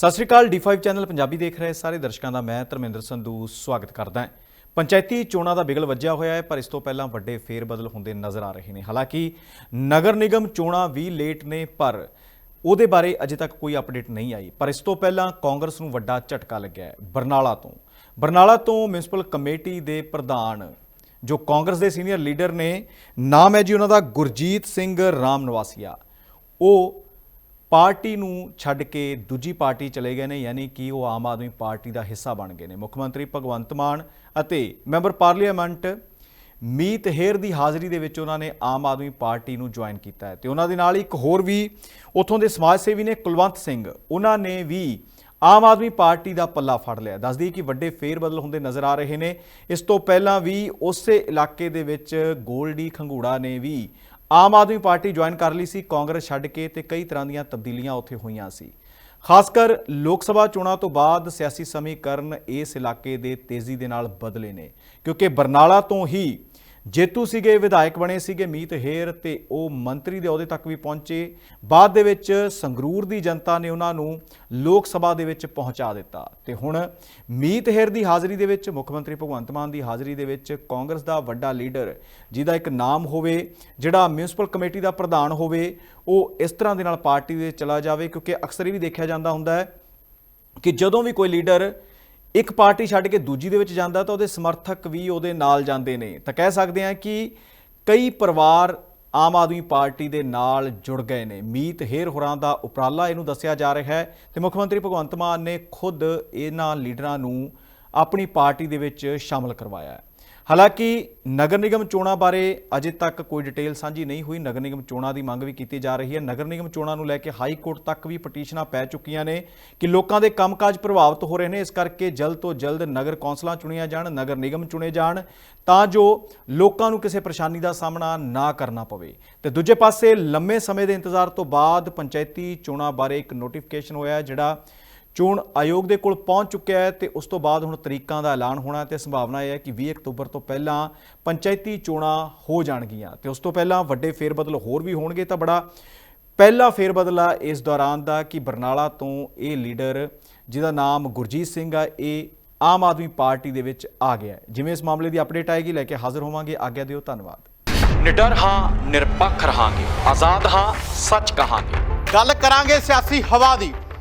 ਸਤਿ ਸ਼੍ਰੀ ਅਕਾਲ D5 channel Punjabi ਦੇਖ ਰਹੇ ਸਾਰੇ ਦਰਸ਼ਕਾਂ ਦਾ, ਮੈਂ ਧਰਮਿੰਦਰ ਸੰਧੂ ਸਵਾਗਤ ਕਰਦਾ ਹਾਂ। ਪੰਚਾਇਤੀ ਚੋਣਾਂ ਦਾ ਬਿਗਲ ਵੱਜਿਆ ਹੋਇਆ ਹੈ, ਪਰ ਇਸ ਤੋਂ ਪਹਿਲਾਂ ਵੱਡੇ ਫੇਰ ਬਦਲ ਹੁੰਦੇ ਨਜ਼ਰ ਆ ਰਹੇ ਨੇ। ਹਾਲਾਂਕਿ ਨਗਰ ਨਿਗਮ ਚੋਣਾਂ ਵੀ ਲੇਟ ਨੇ, ਪਰ ਉਹਦੇ ਬਾਰੇ ਅਜੇ ਤੱਕ ਕੋਈ ਅਪਡੇਟ ਨਹੀਂ ਆਈ। ਪਰ ਇਸ ਤੋਂ ਪਹਿਲਾਂ ਕਾਂਗਰਸ ਨੂੰ ਵੱਡਾ ਝਟਕਾ ਲੱਗਿਆ ਹੈ, ਬਰਨਾਲਾ ਤੋਂ। ਬਰਨਾਲਾ ਤੋਂ ਮਿਊਨਿਸਪਲ ਕਮੇਟੀ ਦੇ ਪ੍ਰਧਾਨ, ਜੋ ਕਾਂਗਰਸ ਦੇ ਸੀਨੀਅਰ ਲੀਡਰ ਨੇ, ਨਾਮ ਹੈ ਜੀ ਉਹਨਾਂ ਦਾ, ਗੁਰਜੀਤ ਸਿੰਘ ਰਾਮ ਨਿਵਾਸੀਆ ਉਹ ਪਾਰਟੀ ਨੂੰ ਛੱਡ ਕੇ ਦੂਜੀ ਪਾਰਟੀ ਚਲੇ ਗਏ ਨੇ, ਯਾਨੀ ਕਿ ਉਹ ਆਮ ਆਦਮੀ ਪਾਰਟੀ ਦਾ ਹਿੱਸਾ ਬਣ ਗਏ ਨੇ। ਮੁੱਖ ਮੰਤਰੀ ਭਗਵੰਤ ਮਾਨ ਅਤੇ ਮੈਂਬਰ ਪਾਰਲੀਮੈਂਟ ਮੀਤ ਹੇਰ ਦੀ ਹਾਜ਼ਰੀ ਦੇ ਵਿੱਚ ਉਹਨਾਂ ਨੇ ਆਮ ਆਦਮੀ ਪਾਰਟੀ ਨੂੰ ਜੁਆਇਨ ਕੀਤਾ ਹੈ। ਤੇ ਉਹਨਾਂ ਦੇ ਨਾਲ ਇੱਕ ਹੋਰ ਵੀ ਉੱਥੋਂ ਦੇ ਸਮਾਜ ਸੇਵੀ ਨੇ, ਕੁਲਵੰਤ ਸਿੰਘ। ਉਹਨਾਂ ਨੇ ਵੀ ਆਮ ਆਦਮੀ ਪਾਰਟੀ ਦਾ ਪੱਲਾ ਫੜ ਲਿਆ। ਦੱਸਦੀ ਕਿ ਵੱਡੇ ਫੇਰ ਬਦਲ ਹੁੰਦੇ ਨਜ਼ਰ ਆ ਰਹੇ ਨੇ। ਇਸ ਤੋਂ ਪਹਿਲਾਂ ਵੀ ਉਸੇ ਇਲਾਕੇ ਦੇ ਵਿੱਚ ਗੋਲਡੀ ਖੰਗੂੜਾ ਨੇ ਵੀ ਆਮ ਆਦਮੀ ਪਾਰਟੀ ਜੁਆਇਨ ਕਰ ਲਈ ਸੀ, ਕਾਂਗਰਸ ਛੱਡ ਕੇ ਤੇ ਕਈ ਤਰ੍ਹਾਂ ਦੀਆਂ ਤਬਦੀਲੀਆਂ ਉੱਥੇ ਹੋਈਆਂ ਸੀ। ਖਾਸ ਕਰ ਲੋਕ ਸਭਾ ਚੋਣਾਂ ਤੋਂ ਬਾਅਦ ਸਿਆਸੀ ਸਮੀਕਰਨ ਇਸ ਇਲਾਕੇ ਦੇ ਤੇਜ਼ੀ ਦੇ ਨਾਲ ਬਦਲੇ ਨੇ, ਕਿਉਂਕਿ ਬਰਨਾਲਾ ਤੋਂ ਹੀ ਜੇਤੂ ਸੀਗੇ, ਵਿਧਾਇਕ ਬਣੇ ਸੀਗੇ ਮੀਤ ਹੇਰ ਤੇ ਉਹ ਮੰਤਰੀ ਦੇ ਅਹੁਦੇ ਤੱਕ ਵੀ ਪਹੁੰਚੇ। ਬਾਅਦ ਦੇ ਵਿੱਚ ਸੰਗਰੂਰ ਦੀ ਜਨਤਾ ਨੇ ਉਹਨਾਂ ਨੂੰ ਲੋਕ ਸਭਾ ਦੇ ਵਿੱਚ ਪਹੁੰਚਾ ਦਿੱਤਾ। ਤੇ ਹੁਣ ਮੀਤ ਹੇਰ ਦੀ ਹਾਜ਼ਰੀ ਦੇ ਵਿੱਚ ਮੁੱਖ ਮੰਤਰੀ ਭਗਵੰਤ ਮਾਨ ਦੀ ਹਾਜ਼ਰੀ ਦੇ ਵਿੱਚ ਕਾਂਗਰਸ ਦਾ ਵੱਡਾ ਲੀਡਰ, ਜਿਹਦਾ ਇੱਕ ਨਾਮ ਹੋਵੇ, ਜਿਹੜਾ ਮਿਊਨਿਸਪਲ ਕਮੇਟੀ ਦਾ ਪ੍ਰਧਾਨ ਹੋਵੇ, ਉਹ ਇਸ ਤਰ੍ਹਾਂ ਦੇ ਨਾਲ ਪਾਰਟੀ ਦੇ ਚਲਾ ਜਾਵੇ, ਕਿਉਂਕਿ ਅਕਸਰ ਇਹ ਵੀ ਦੇਖਿਆ ਜਾਂਦਾ ਹੁੰਦਾ ਹੈ ਕਿ ਜਦੋਂ ਵੀ ਕੋਈ ਲੀਡਰ ਇੱਕ ਪਾਰਟੀ ਛੱਡ ਕੇ ਦੂਜੀ ਦੇ ਵਿੱਚ ਜਾਂਦਾ ਤਾਂ ਉਹਦੇ ਸਮਰਥਕ ਵੀ ਉਹਦੇ ਨਾਲ ਜਾਂਦੇ ਨੇ। ਤਾਂ ਕਹਿ ਸਕਦੇ ਹਾਂ ਕਿ ਕਈ ਪਰਿਵਾਰ ਆਮ ਆਦਮੀ ਪਾਰਟੀ ਦੇ ਨਾਲ ਜੁੜ ਗਏ ਨੇ। ਮੀਤ ਹੇਰ ਹੋਰਾਂ ਦਾ ਉਪਰਾਲਾ ਇਹਨੂੰ ਦੱਸਿਆ ਜਾ ਰਿਹਾ ਹੈ ਤੇ ਮੁੱਖ ਮੰਤਰੀ ਭਗਵੰਤ ਮਾਨ ਨੇ ਖੁਦ ਇਹਨਾਂ ਲੀਡਰਾਂ ਨੂੰ ਆਪਣੀ ਪਾਰਟੀ ਦੇ ਵਿੱਚ ਸ਼ਾਮਲ ਕਰਵਾਇਆ ਹੈ। ਹਾਲਾਂਕਿ ਨਗਰ ਨਿਗਮ ਚੋਣਾਂ ਬਾਰੇ ਅਜੇ ਤੱਕ ਕੋਈ ਡਿਟੇਲ ਸਾਂਝੀ ਨਹੀਂ ਹੋਈ। ਨਗਰ ਨਿਗਮ ਚੋਣਾਂ ਦੀ ਮੰਗ ਵੀ ਕੀਤੀ ਜਾ ਰਹੀ ਹੈ। ਨਗਰ ਨਿਗਮ ਚੋਣਾਂ ਨੂੰ ਲੈ ਕੇ ਹਾਈ ਕੋਰਟ ਤੱਕ ਵੀ ਪਟੀਸ਼ਨਾਂ ਪੈ ਚੁੱਕੀਆਂ ਨੇ ਕਿ ਲੋਕਾਂ ਦੇ ਕੰਮਕਾਜ ਪ੍ਰਭਾਵਿਤ ਹੋ ਰਹੇ ਨੇ। ਇਸ ਕਰਕੇ ਜਲਦ ਤੋਂ ਜਲਦ ਨਗਰ ਕੌਂਸਲਾਂ ਚੁਣੀਆਂ ਜਾਣ, ਨਗਰ ਨਿਗਮ ਚੁਣੇ ਜਾਣ, ਤਾਂ ਜੋ ਲੋਕਾਂ ਨੂੰ ਕਿਸੇ ਪਰੇਸ਼ਾਨੀ ਦਾ ਸਾਹਮਣਾ ਨਾ ਕਰਨਾ ਪਵੇ। ਤੇ ਦੂਜੇ ਪਾਸੇ ਲੰਮੇ ਸਮੇਂ ਦੇ ਇੰਤਜ਼ਾਰ ਤੋਂ ਬਾਅਦ ਪੰਚਾਇਤੀ ਚੋਣਾਂ ਬਾਰੇ ਇੱਕ ਨੋਟੀਫਿਕੇਸ਼ਨ ਹੋਇਆ ਜਿਹੜਾ ਚੋਣ ਆਯੋਗ ਦੇ ਕੋਲ ਪਹੁੰਚ ਚੁੱਕਿਆ ਹੈ ਤੇ ਉਸ ਤੋਂ ਬਾਅਦ ਹੁਣ ਤਰੀਕਾਂ ਦਾ ਐਲਾਨ ਹੋਣਾ ਤੇ ਸੰਭਾਵਨਾ ਇਹ ਹੈ ਕਿ 20 ਅਕਤੂਬਰ ਤੋਂ ਪਹਿਲਾਂ ਪੰਚਾਇਤੀ ਚੋਣਾਂ ਹੋ ਜਾਣਗੀਆਂ ਤੇ ਉਸ ਤੋਂ ਪਹਿਲਾਂ ਵੱਡੇ ਫੇਰਬਦਲ ਹੋਰ ਵੀ ਹੋਣਗੇ ਤਾਂ ਬੜਾ ਪਹਿਲਾ ਫੇਰਬਦਲ ਆ ਇਸ ਦੌਰਾਨ ਦਾ ਕਿ ਬਰਨਾਲਾ ਤੋਂ ਇਹ ਲੀਡਰ ਜਿਹਦਾ ਨਾਮ ਗੁਰਜੀਤ ਸਿੰਘ ਆ ਇਹ ਆਮ ਆਦਮੀ ਪਾਰਟੀ ਦੇ ਵਿੱਚ ਆ ਗਿਆ। ਜਿਵੇਂ ਇਸ ਮਾਮਲੇ ਦੀ ਅਪਡੇਟ ਆਏਗੀ ਲੈ ਕੇ ਹਾਜ਼ਰ ਹੋਵਾਂਗੇ। ਆਗਿਆ ਦਿਓ ਧੰਨਵਾਦ। ਨਿਡਰ ਹਾਂ ਨਿਰਪੱਖ ਰਹਾਂਗੇ। ਆਜ਼ਾਦ ਹਾਂ ਸੱਚ ਕਹਾਂਗੇ। ਗੱਲ ਕਰਾਂਗੇ ਸਿਆਸੀ ਹਵਾ ਦੀ।